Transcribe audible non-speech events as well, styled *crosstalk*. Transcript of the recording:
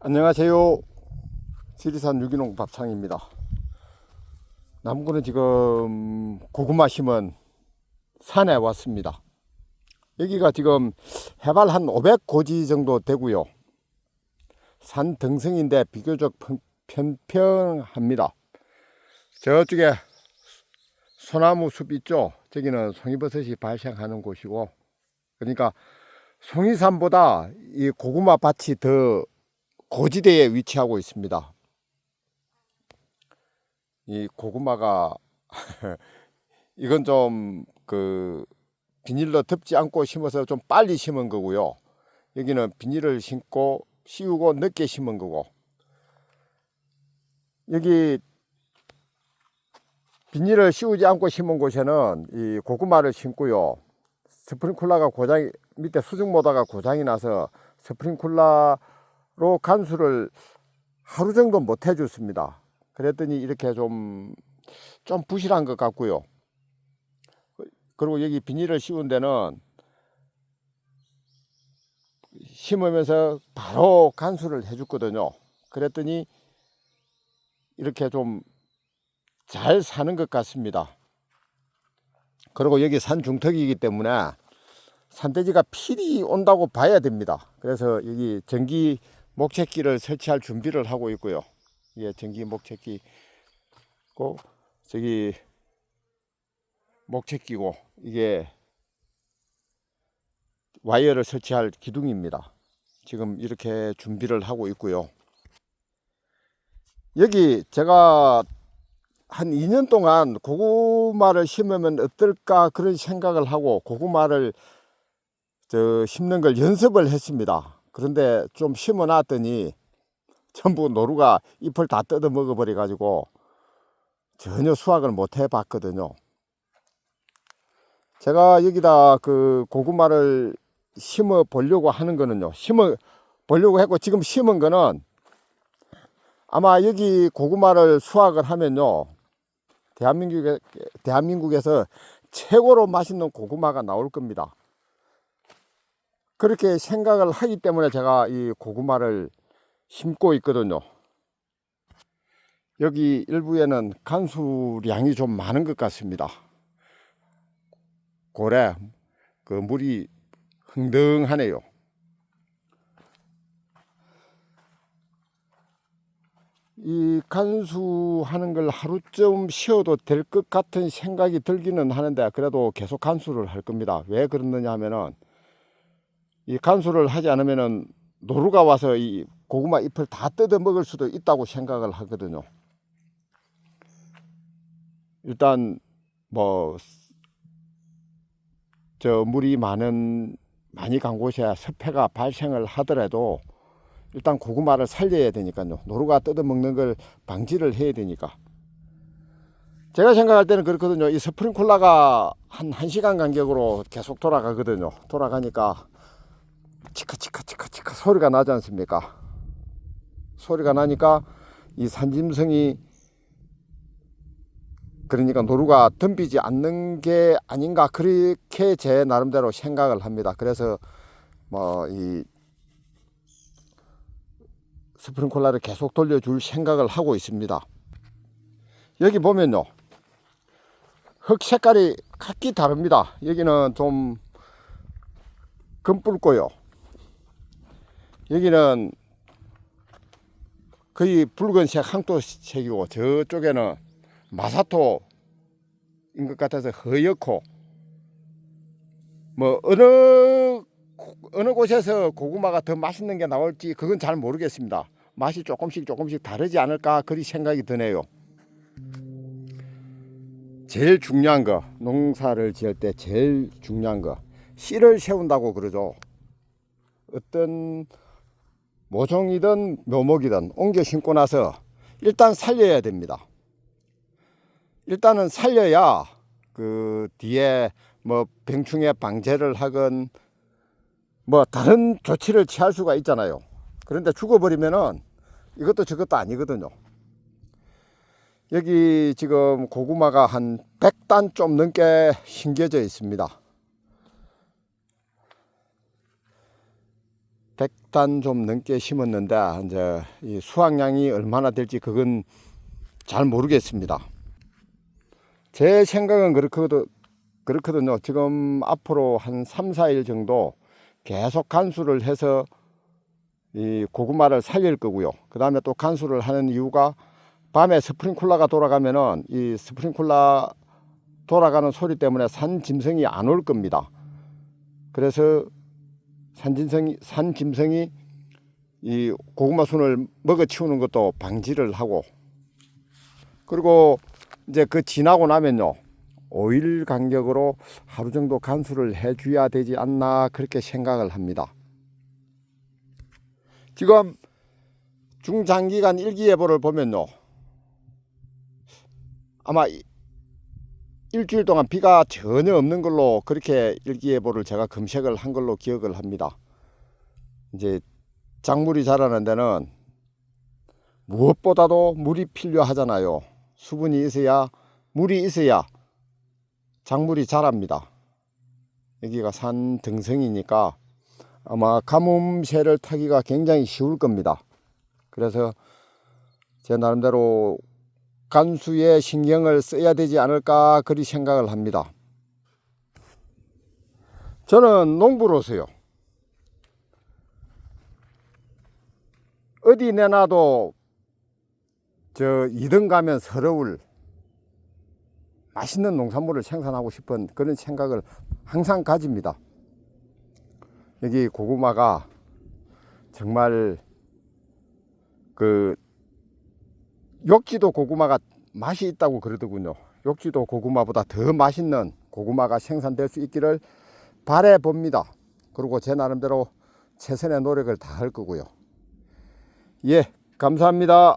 안녕하세요. 지리산 유기농 밥창입니다. 남구는 지금 고구마 심은 산에 왔습니다. 여기가 지금 해발 한 500고지 정도 되고요. 산 등성인데 비교적 평- 평평합니다. 저쪽에 소나무 숲 있죠? 저기는 송이버섯이 발생하는 곳이고, 그러니까 송이산보다 이 고구마 밭이 더 고지대에 위치하고 있습니다. 이 고구마가 *laughs* 이건 좀 그 비닐로 덮지 않고 심어서 좀 빨리 심은 거고요. 여기는 비닐을 심고 씌우고 늦게 심은 거고 여기 비닐을 씌우지 않고 심은 곳에는 이 고구마를 심고요. 스프링쿨러가 고장이 밑에 수중 모터가 고장이 나서 스프링쿨러 로 간수를 하루 정도 못 해줬습니다. 그랬더니 이렇게 좀, 좀 부실한 것 같고요. 그리고 여기 비닐을 씌운 데는 심으면서 바로 간수를 해줬거든요. 그랬더니 이렇게 좀 잘 사는 것 같습니다. 그리고 여기 산 중턱이기 때문에 산돼지가 필히 온다고 봐야 됩니다. 그래서 여기 전기 목채기를 설치할 준비를 하고 있고요. 이게 전기 목채기고 저기 목채기고 이게 와이어를 설치할 기둥입니다. 지금 이렇게 준비를 하고 있고요. 여기 제가 한 2년 동안 고구마를 심으면 어떨까 그런 생각을 하고 고구마를 저 심는 걸 연습을 했습니다. 그런데 좀 심어 놨더니 전부 노루가 잎을 다 뜯어 먹어 버려 가지고 전혀 수확을 못 해 봤거든요. 제가 여기다 그 고구마를 심어 보려고 하는 거는요. 심어 보려고 했고 지금 심은 거는 아마 여기 고구마를 수확을 하면요. 대한민국에 대한민국에서 최고로 맛있는 고구마가 나올 겁니다. 그렇게 생각을 하기 때문에 제가 이 고구마를 심고 있거든요. 여기 일부에는 간수량이 좀 많은 것 같습니다. 고래, 그 물이 흥덩하네요. 이 간수하는 걸 하루쯤 쉬어도 될 것 같은 생각이 들기는 하는데 그래도 계속 간수를 할 겁니다. 왜 그러느냐 하면은 이 간수를 하지 않으면은 노루가 와서 이 고구마 잎을 다 뜯어 먹을 수도 있다고 생각을 하거든요. 일단 뭐 저 물이 많은 많이 간 곳에 습해가 발생을 하더라도 일단 고구마를 살려야 되니까요. 노루가 뜯어 먹는 걸 방지를 해야 되니까. 제가 생각할 때는 그렇거든요. 이 스프링쿨러가 한 1시간 간격으로 계속 돌아가거든요. 돌아가니까 치카 치카 치카 치카 소리가 나지 않습니까? 소리가 나니까 이 산짐승이 그러니까 노루가 덤비지 않는 게 아닌가 그렇게 제 나름대로 생각을 합니다. 그래서 뭐 이 스프링콜라를 계속 돌려줄 생각을 하고 있습니다. 여기 보면요. 흙 색깔이 각기 다릅니다. 여기는 좀 금붉고요. 여기는 거의 붉은색 항토색이고 저쪽에는 마사토인 것 같아서 허옇고 뭐 어느 어느 곳에서 고구마가 더 맛있는 게 나올지 그건 잘 모르겠습니다. 맛이 조금씩 조금씩 다르지 않을까 그리 생각이 드네요. 제일 중요한 거 농사를 지을 때 제일 중요한 거 씨를 세운다고 그러죠. 어떤 모종이든 묘목이든 옮겨 심고 나서 일단 살려야 됩니다. 일단은 살려야 그 뒤에 뭐 병충해 방제를 하건 뭐 다른 조치를 취할 수가 있잖아요. 그런데 죽어버리면은 이것도 저것도 아니거든요. 여기 지금 고구마가 한 100단 좀 넘게 심겨져 있습니다. 100단 좀 넘게 심었는데 이제 이 수확량이 얼마나 될지 그건 잘 모르겠습니다. 제 생각은 그렇거든, 그렇거든요. 지금 앞으로 한 3, 4일 정도 계속 간수를 해서 이 고구마를 살릴 거고요. 그 다음에 또 간수를 하는 이유가 밤에 스프링쿨러가 돌아가면은 이 스프링쿨러 돌아가는 소리 때문에 산 짐승이 안 올 겁니다. 그래서 산짐승이 산짐승이 이 고구마 순을 먹어 치우는 것도 방지를 하고 그리고 이제 그 지나고 나면요 5일 간격으로 하루 정도 간수를 해줘야 되지 않나 그렇게 생각을 합니다. 지금 중장기간 일기예보를 보면요 아마 이- 일주일 동안 비가 전혀 없는 걸로 그렇게 일기예보를 제가 검색을 한 걸로 기억을 합니다. 이제 작물이 자라는 데는 무엇보다도 물이 필요하잖아요. 수분이 있어야 물이 있어야 작물이 자랍니다. 여기가 산 등성이니까 아마 가뭄새를 타기가 굉장히 쉬울 겁니다. 그래서 제 나름대로 간수에 신경을 써야 되지 않을까 그리 생각을 합니다. 저는 농부로서요. 어디 내놔도 저 2등 가면 서러울 맛있는 농산물을 생산하고 싶은 그런 생각을 항상 가집니다. 여기 고구마가 정말 그 욕지도 고구마가 맛이 있다고 그러더군요. 욕지도 고구마보다 더 맛있는 고구마가 생산될 수 있기를 바래 봅니다. 그리고 제 나름대로 최선의 노력을 다할 거고요. 예, 감사합니다.